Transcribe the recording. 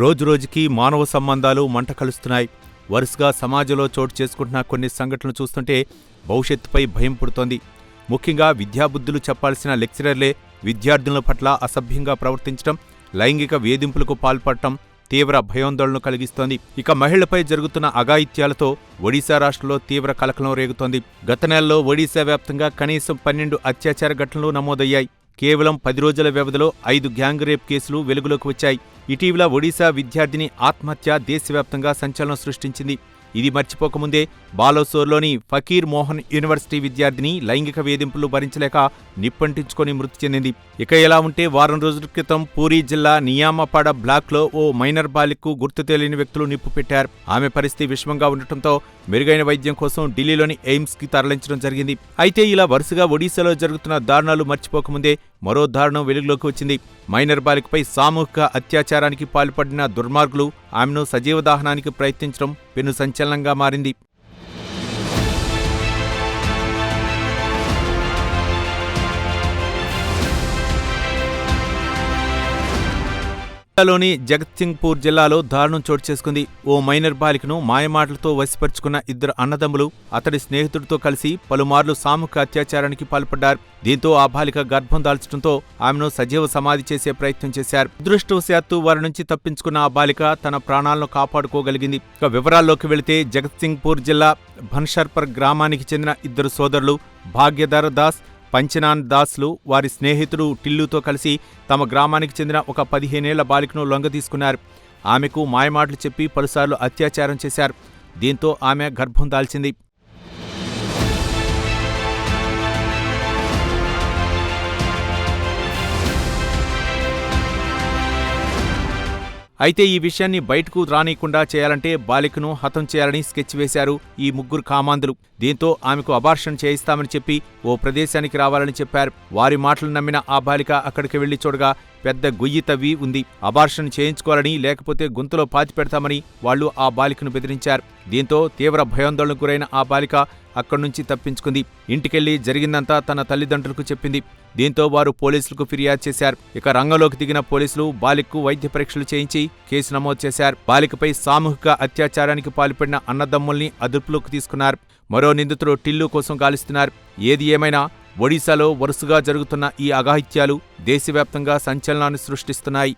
రోజురోజుకీ మానవ సంబంధాలు మంట కలుస్తున్నాయి. వరుసగా సమాజంలో చోటు చేసుకుంటున్న కొన్ని సంఘటనలు చూస్తుంటే భవిష్యత్తుపై భయం పుడుతోంది. ముఖ్యంగా విద్యాబుద్ధులు చెప్పాల్సిన లెక్చరర్లే విద్యార్థుల పట్ల అసభ్యంగా ప్రవర్తించడం లైంగిక వేధింపులకు పాల్పడటం తీవ్ర భయాందోళన కలిగిస్తోంది. ఇక మహిళలపై జరుగుతున్న అఘాయిత్యాలతో ఒడిశా రాష్ట్రంలో తీవ్ర కలకలం రేగుతోంది. గత నెలలో ఒడిశా వ్యాప్తంగా కనీసం పన్నెండు అత్యాచార ఘటనలు నమోదయ్యాయి. కేవలం పది రోజుల వ్యవధిలో ఐదు గ్యాంగ్ రేప్ కేసులు వెలుగులోకి వచ్చాయి. ఇటీవల ఒడిశా విద్యార్థిని ఆత్మహత్య దేశవ్యాప్తంగా సంచలనం సృష్టించింది. ఇది మర్చిపోకముందే బాలోసోర్లోని ఫకీర్ మోహన్ యూనివర్సిటీ విద్యార్థిని లైంగిక వేధింపులు భరించలేక నిప్పంటించుకొని మృతి చెందింది. ఇక ఎలా ఉంటే వారం రోజుల క్రితం పూరీ జిల్లా నియామపాడ బ్లాక్లో ఓ మైనర్ బాలికకు గుర్తు తెలియని వ్యక్తులు నిప్పు పెట్టారు. ఆమె పరిస్థితి విషమంగా ఉండటంతో మెరుగైన వైద్యం కోసం ఢిల్లీలోని ఎయిమ్స్కి తరలించడం జరిగింది. అయితే ఇలా వరుసగా ఒడిశాలో జరుగుతున్న దారుణాలు మర్చిపోకముందే మరో దారుణం వెలుగులోకి వచ్చింది. మైనర్ బాలికపై సామూహిక అత్యాచారానికి పాల్పడిన దుర్మార్గులు ఆమెను సజీవ దహనానికి ప్రయత్నించడం పెను సంచలనంగా మారింది. లోని జగత్సింగ్పూర్ జిల్లాలో దారుణం చోటు చేసుకుంది. ఓ మైనర్ బాలికను మాయమాటలతో వశపరుచుకున్న ఇద్దరు అన్నదమ్ములు అతడి స్నేహితుడితో కలిసి పలుమార్లు సామూహిక అత్యాచారానికి పాల్పడ్డారు. దీంతో ఆ బాలిక గర్భం దాల్చడంతో ఆమెను సజీవ సమాధి చేసే ప్రయత్నం చేశారు. దృష్టవశాత్తు వారి నుంచి తప్పించుకున్న ఆ బాలిక తన ప్రాణాలను కాపాడుకోగలిగింది. ఇక వివరాల్లోకి వెళితే జగత్సింగ్పూర్ జిల్లా భన్షర్పర్ గ్రామానికి చెందిన ఇద్దరు సోదరులు భాగ్యధర దాస్ పంచనాన్ దాస్లు వారి స్నేహితుడు టిల్లుతో కలిసి తమ గ్రామానికి చెందిన ఒక పదిహేనేళ్ళ బాలికను లొంగ తీసుకున్నారు. ఆమెకు మాయమాటలు చెప్పి పలుసార్లు అత్యాచారం చేశారు. దీంతో ఆమె గర్భం దాల్చింది. అయితే ఈ విషయాన్ని బయటకు రానీయకుండా చేయాలంటే బాలికను హతం చేయాలని స్కెచ్ వేశారు ఈ ముగ్గురు కామాంధులు. దీంతో ఆమెకు అబార్షన్ చేయిస్తామని చెప్పి ఓ ప్రదేశానికి రావాలని చెప్పారు. వారి మాటలు నమ్మిన ఆ బాలిక అక్కడికి వెళ్ళి చూడగా పెద్ద గొయ్యి తవ్వి ఉంది. అబార్షన్ చేయించుకోవాలని లేకపోతే గొంతులో పాతి పెడతామని వాళ్ళు ఆ బాలికను బెదిరించారు. దీంతో తీవ్ర భయాందోళనకు గురైన ఆ బాలిక అక్కడి నుంచి తప్పించుకుంది. ఇంటికెళ్ళి జరిగిందంతా తన తల్లిదండ్రులకు చెప్పింది. దీంతో వారు పోలీసులకు ఫిర్యాదు చేశారు. ఇక రంగంలోకి దిగిన పోలీసులు బాలికకు వైద్య పరీక్షలు చేయించి కేసు నమోదు చేశారు. బాలికపై సామూహిక అత్యాచారానికి పాల్పడిన అన్నదమ్ముల్ని అదుపులోకి తీసుకున్నారు. మరో నిందితుడు టిల్లు కోసం గాలిస్తున్నారు. ఏది ఏమైనా ఒడిశాలో వరుసగా జరుగుతున్న ఈ అఘాయిత్యాలు దేశవ్యాప్తంగా సంచలనాన్ని సృష్టిస్తున్నాయి.